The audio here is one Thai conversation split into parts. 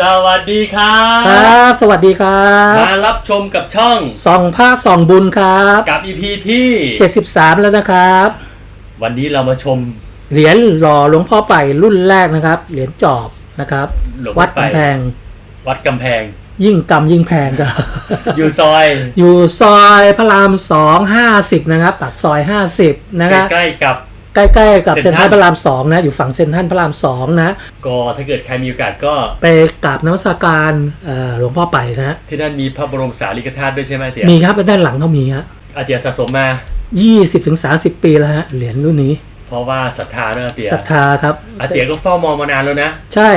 สวัสดีครับครับ สวัสดีครับมารับชมกับช่องส่องผ้าส่องบุญครับกับ EP ที่ 73 แล้วนะครับ วันนี้เรามาชมเหรียญหล่อหลวงพ่อไปรุ่นแรกนะครับ เหรียญจอบนะครับ หลวงพ่อวัดไป กำแพง วัดกำแพง ยิ่งกำยิ่งแพงครับอยู่ซอย อยู่ซอยพระรามสองห้าสิบนะครับปากซอย50นะครับใกล้ๆกับ ใกล้ๆกับเซ็เซ็นนททรัรัลลพระรามสองนะ อยู่ฝั่งเซ็นทรัลพระรามสองนะ ก็ถ้าเกิดใครมีโอกาสก็ไปกราบนมัสการเอ่อหลวงพ่อไปนะฮะที่นั่นมีพระบรมสารีริกธาตุด้วยใช่ไหมเตี๋ยมีครับด้านหลังเขามีฮะอาเจียสะสมมา20ถึง30 ปีแล้วฮะเหรียญรุ่นนี้ เพราะว่าศรัทธาเนอะอาเตียศรัทธาครับอาเตียก็เฝ้ามองมานานแล้วนะ ใช่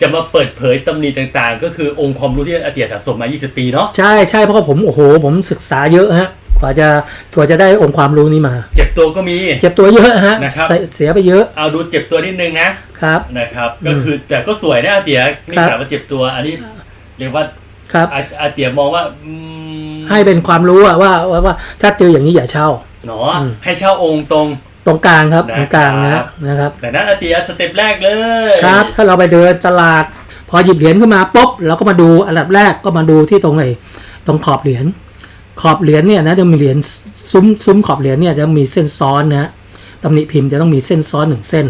จะมาเปิดเผยตำหนิต่างๆ ก็คือองค์ความรู้ที่อาเตียสะสมมา 20 ปีเนาะใช่ใช่เพราะว่าผมโอ้โหผมศึกษาเยอะฮะก ว่าจะกว่าจะได้องค์ความรู้นี้มา เจ็บตัวก็มี เจ็บตัวเยอะฮะนะครับ เสียเสียไปเยอะ เอาดูเจ็บตัวนิดนึงนะครับนะครับ ก็คือแต่ก็สวยนะอาเตียไม่ครับถามว่าเจ็บตัวอันนี้เรียกว่าครับอาอาเตียมองว่าอืมให้เป็นความรู้อะว่าว่าว่าถ้าเจออย่างนี้อย่าเช่าหนออืมให้เช่าองค์ตรงตรงกลางครับนะครับตรงกลางนะนะครับ แต่นั้นอาเตียสเต็ปแรกเลยครับ ถ้าเราไปเดินตลาด พอหยิบเหรียญขึ้นมาปุ๊บเราก็มาดูอันดับแรกก็มาดูที่ตรงไหนตรงขอบเหรียญข อบเหรียญเนี่ยนะจะมีเหรียญซุ้มซุ้มขอบเหรียญเนี่ยจะมีเส้นซ้อนนะตำหนิพิมพ์จะต้องมีเส้นซ้อนหนึ่งเส้น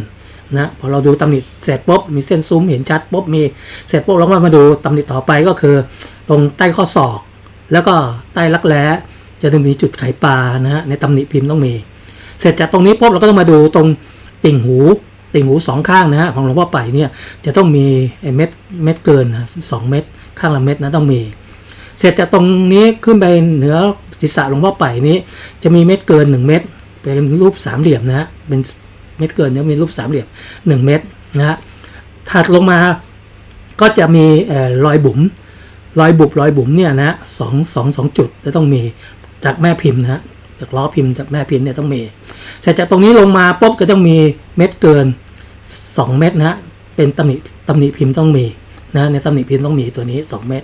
นะพอเราดูตำหนิเสร็จปุ๊บมีเส้นซุ้มเห็นชัดปุ๊บมีเสร็จปุ๊บเราก็มาดูตำหนิต่อไปก็คือ ตรงใต้ข้อศอก แล้วก็ใต้รักแร้จะต้องมีจุดไขปลานะฮะในตำหนิพิมพ์ต้องมี เสร็จจากตรงนี้ปุ๊บเราก็ต้องมาดูตรงติ่งหูติ่งหูสองข้างนะฮะของหลวงพ่อไปเนี่ยจะต้องมีไอเม็ดเม็ดเกินนะสองเม็ดข้างละเม็ดนะต้องมี เสร็จจากตรงนี้ขึ้นไปเหนือศีรษะหลวงพ่อไปนี้ จะมีเม็ดเกินหนึ่งเม็ดเป็นรูปสามเหลี่ยมนะฮะเป็นเม็ดเกินเนี่ยมีรูปสามเหลี่ยมหนึ่งเม็ดนะฮะถัดลงมาก็จะมีเอ่อรอยบุ๋มรอยบุบรอยบุ๋มเนี่ยนะสองสองสองจุดจะต้องมีจากแม่พิมพ์นะฮะจากล้อพิมพ์จากแม่พิมพ์เนี่ยต้องมีเสร็จจากตรงนี้ลงมาปุ๊บก็ต้องมีเม็ดเกิน 2 เม็ดนะฮะเป็นตำหนิตำหนิพิมพ์ต้องมีนะในตำหนิพิมพ์ต้องมีตัวนี้ 2 เม็ด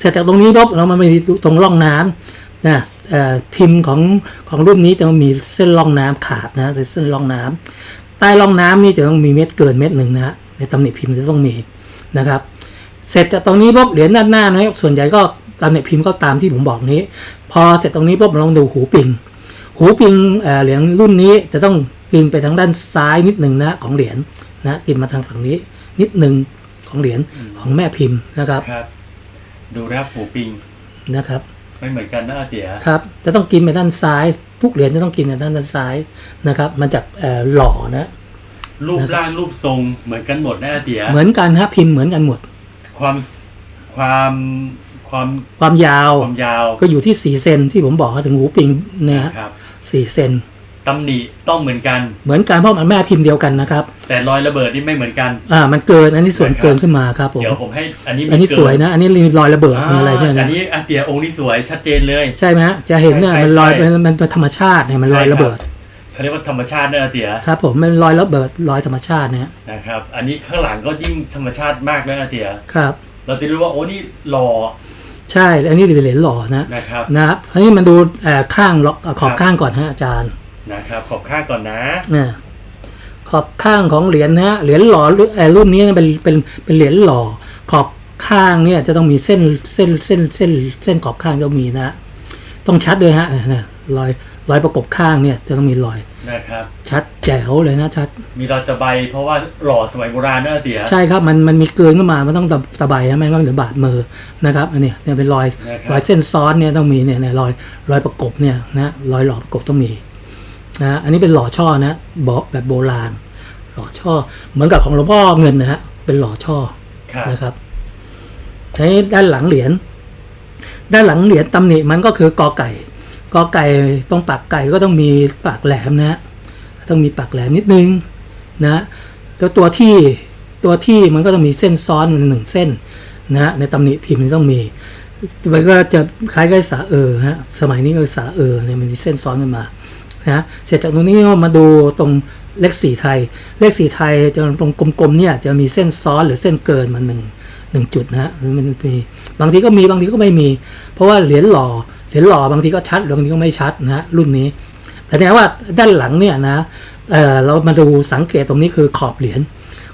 เสร็จจากตรงนี้ปุ๊บเรามามีตรงร่องน้ำนะเอ่อพิมพ์ของของรุ่นนี้จะมีเส้นร่องน้ำขาดนะเส้นร่องน้ำใต้ร่องน้ำนี่จะต้องมีเม็ดเกินเม็ดหนึ่งนะฮะในตำหนิพิมพ์จะต้องมีนะครับ เสร็จจากตรงนี้ปุ๊บเหรียญด้านหน้านะส่วนใหญ่ก็ตำหนิพิมพ์ก็ตามที่ผมบอกนี้ พอเสร็จตรงนี้ปุ๊บเราลองดูหูปิงหูปิงเอ่อเหรียญรุ่นนี้จะต้องปิงไปทางด้านซ้ายนิดหนึ่งนะของเหรียญนะปิงมาทางฝั่งนี้นิดหนึ่งของเหรียญของแม่พิมพ์นะครับครับ ดูนะครับหูปิงนะครับไม่เหมือนกันนะอาเตียครับจะต้องกินไปด้านซ้าย ทุกเหรียญจะต้องกินไปด้านด้านซ้ายนะครับ มันจากเอ่อหล่อนะรูปร่างรูปทรงเหมือนกันหมดนะอาเตียเหมือนกันฮะพิมพ์เหมือนกันหมด ความความความความยาวความยาวก็อยู่ที่4เซนที่ผมบอกว่าถึงหูปิงเนี่ยฮะนะครับสี่เซน ตำหนิต้องเหมือนกัน เหมือนกันเพราะมันแม่พิมพ์เดียวกันนะครับ แต่รอยระเบิดนี่ไม่เหมือนกัน อ่า มันเกินอันนี้ส่วนนะครับเกินขึ้นมาครับผมเดี๋ยวผมให้อันนี้มีอันนี้เกิสวยนะ อันนี้มีรอยระเบิดมีอะไรเนี่ยอันะนนี้อาเตียองค์นี้สวยชัดเจนเลย ใช่ไหมฮะจะเห็นเนี่ยใช่มันลอยใช่มันมันเป็นธรรมชาติเนี่ยมันลอยใช่ครับระเบิดเขาเรียกว่าธรรมชาตินะอาเตียครับผมมันลอยระเบิดลอยธรรมชาติเนี่ยนะครับอันนี้ข้างหลังก็ยิ่งธรรมชาติมากนะอาเตียครับ เราจะรู้ว่าโอ้นี่หล่อใช่ อันนี้เป็นเหรียญหล่อนะนะครับนะครับอันนี้มันดูเอ่อข้างล็อกขอบครับข้างก่อนฮะอาจารย์ นะครับขอบข้างก่อนนะเนี่ยขอบข้างของเหรียญนะฮะเหรียญหล่อรุ่นเอ่อรุ่นนี้เป็นเป็นเป็นเหรียญหล่อ ขอบข้างเนี่ยจะต้องมีเส้นเส้นเส้นเส้น เส้นขอบข้างต้องมีนะ ต้องชัดด้วยฮะเนี่ยรอยรอยประกบข้างเนี่ยจะต้องมีรอยนะครับชัดแจ๋วเลยนะชัด มีรอยตะไบเพราะว่าหล่อสมัยโบราณนะอาเตียใช่ครับมันมันมีเกินขึ้นมามันต้องตะตะไบนะไม่งั้นมันเดี๋ยวบาดมือนะครับอันเนี้ยเนี่ยเป็นรอยนะครับรอยเส้นซ้อนเนี่ยต้องมีเนี่ยเนี่ยรอยรอยประกบเนี่ยนะรอยหล่อประกบต้องมี นะอันนี้เป็นหล่อช่อนะโบแบบโบราณ หล่อช่อ เหมือนกับของหลวงพ่อเงินนะฮะเป็นหล่อช่อครับนะครับทีนี้ด้านหลังเหรียญด้านหลังเหรียญตำหนิมันก็คือกอไก่กอไก่ตรงปากไก่ก็ต้องมีปากแหลมนะฮะต้องมีปากแหลมนิดนึงนะแล้วตัวที่ตัวที่มันก็ต้องมีเส้นซ้อนหนึ่งเส้นนะฮะในตำหนิพิมพ์มันต้องมีมันก็จะคล้ายกับสาเออฮะสมัยนี้ก็สาเออเนี่ยมันมีเส้นซ้อนกันมา นะเสร็จจากตรงนี้ก็มาดูตรงเลขสี่ไทย เลขสี่ไทยจะตรงกลมๆเนี่ยจะมีเส้นซ้อนหรือเส้นเกินมาหนึ่งหนึ่งจุดนะฮะมันมีบางทีก็มีบางทีก็ไม่มี เพราะว่าเหรียญหล่อเหรียญหล่อบางทีก็ชัดบางทีก็ไม่ชัดนะฮะรุ่นนี้แต่แสดงว่าด้านหลังเนี่ยนะเออเรามาดูสังเกตตรงนี้คือขอบเหรียญ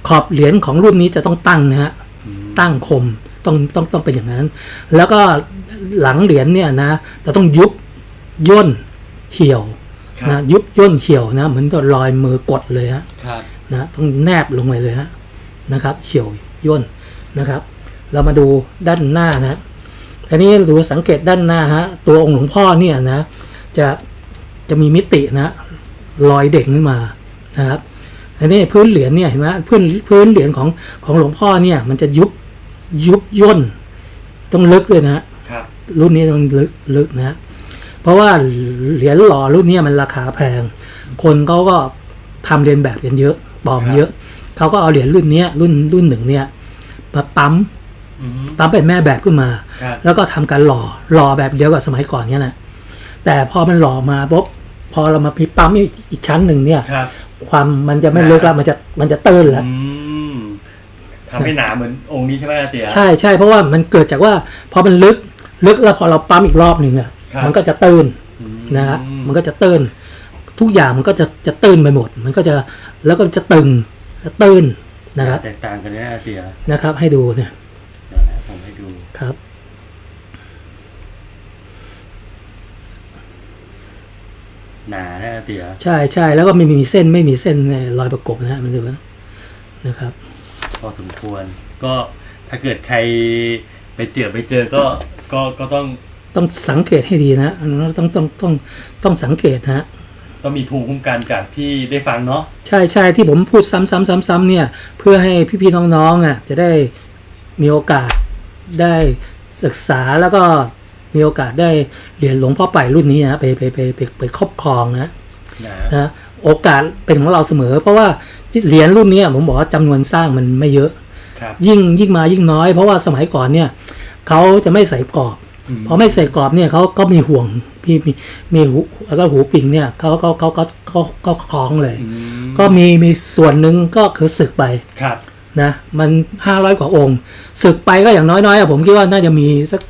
ขอบเหรียญของรุ่นนี้จะต้องตั้งนะฮะตั้งคมต้องต้องต้องเป็นอย่างนั้น แล้วก็หลังเหรียญเนี่ยนะจะต้องยุบย่นเหี่ยว นะยุบย่นเหี่ยวนะ เหมือนกับรอยมือกดเลยฮะครับนะต้องแนบลงไปเลยฮะนะครับเหี่ยวย่นนะครับ เรามาดูด้านหน้านะทีนี้ดูสังเกตด้านหน้าฮะตัวองค์หลวงพ่อเนี่ยนะ จะจะมีมิตินะรอยเด่นขึ้นมานะครับอันนี้พื้นเหรียญเนี่ยเห็นไหมพื้นพื้นเหรียญของของหลวงพ่อเนี่ยมันจะยุบยุบย่นต้องลึกเลยนะฮะครับรุ่นนี้ต้องลึกลึกนะ เพราะว่าเหรียญหล่อรุ่นนี้มันราคาแพง คนเขาก็ทำเรียนแบบกันเยอะปลอมครับเยอะ เขาก็เอาเหรียญรุ่นเนี้ยรุ่นรุ่นหนึ่งเนี่ยมาปั๊มอืมปั๊มเป็นแม่แบบขึ้นมาครับแล้วก็ทำการหล่อหล่อแบบเดียวกับสมัยก่อนเนี่ยแหละแต่พอมันหล่อมาปุ๊บพอเรามาพิปั๊มอีกอีกชั้นหนึ่งเนี่ยครับความมันจะไม่ลึกแล้วมันจะมันจะตื้นแล้วอืมทำให้หนาเหมือนองค์นี้ใช่ไหมอาเตียใช่ใช่เพราะว่ามันเกิดจากว่าพอมันลึกลึกแล้วพอเราปั๊มอีกรอบหนึ่งอะ ครับ มันก็จะตื้นอืมนะครับมันก็จะตื้นทุกอย่างมันก็จะจะตื้นไปหมด มันก็จะแล้วก็จะตึงจะตื้นนะครับแตกต่างกันเนี่ยอาเตียนะครับ ให้ดูเนี่ยเดี๋ยวนะผมให้ดูครับ หนานะอาเตียใช่ใช่แล้วก็ไม่มีเส้นไม่มีเส้นรอยประกบนะฮะมันดูนะนะครับพอสมควร ก็ถ้าเกิดใครไปเจอไปเจอก็ก็ก็ต้อง ต้องสังเกตให้ดีนะต้องต้องต้องต้องสังเกตนะฮะต้องมีภูมิคุ้มกันจากที่ได้ฟังเนาะใช่ใช่ที่ผมพูดซ้ำซ้ำซ้ำซ้ำเนี่ย เพื่อให้พี่ๆน้องๆอะจะได้มีโอกาสได้ศึกษาแล้วก็มีโอกาสได้เรียนหลวงพ่อไปรุ่นนี้นะไปไปไปไปไปครอบครองนะนะนะโอกาสเป็นของเราเสมอ เพราะว่าเหรียญรุ่นเนี้ยผมบอกว่าจำนวนสร้างมันไม่เยอะครับยิ่งยิ่งมายิ่งน้อย เพราะว่าสมัยก่อนเนี่ยเขาจะไม่ใส่กรอบอืม พอไม่ใส่กรอบเนี่ยเขาก็มีห่วงมีมีมีหูแล้วก็หูปิงเนี่ยเขาเขาเขาเขาเขาเขาคล้องเลยอืมก็มีมีส่วนหนึ่งก็คือศึกไปครับนะมันห้าร้อยกว่าองค์ศึกไปก็อย่างน้อยๆอะผมคิดว่าน่าจะมีสัก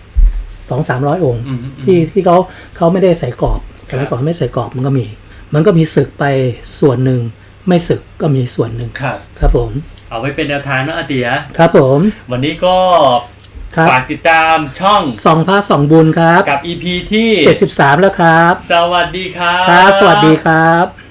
สองสามร้อยองค์อืมอืมที่ที่เขาเขาไม่ได้ใส่กรอบสมัยก่อนไม่ใส่กรอบมันก็มี มันก็มีศึกไปส่วนหนึ่งไม่ศึกก็มีส่วนหนึ่งครับ ครับผม เอาไว้เป็นแนวทางเนาะอาเตียครับผม วันนี้ก็ ครับ ฝากติดตามช่องสองพระสองบุญครับ กับ EP ที่เจ็ดสิบสามแล้วครับ สวัสดีครับ ครับ สวัสดีครับ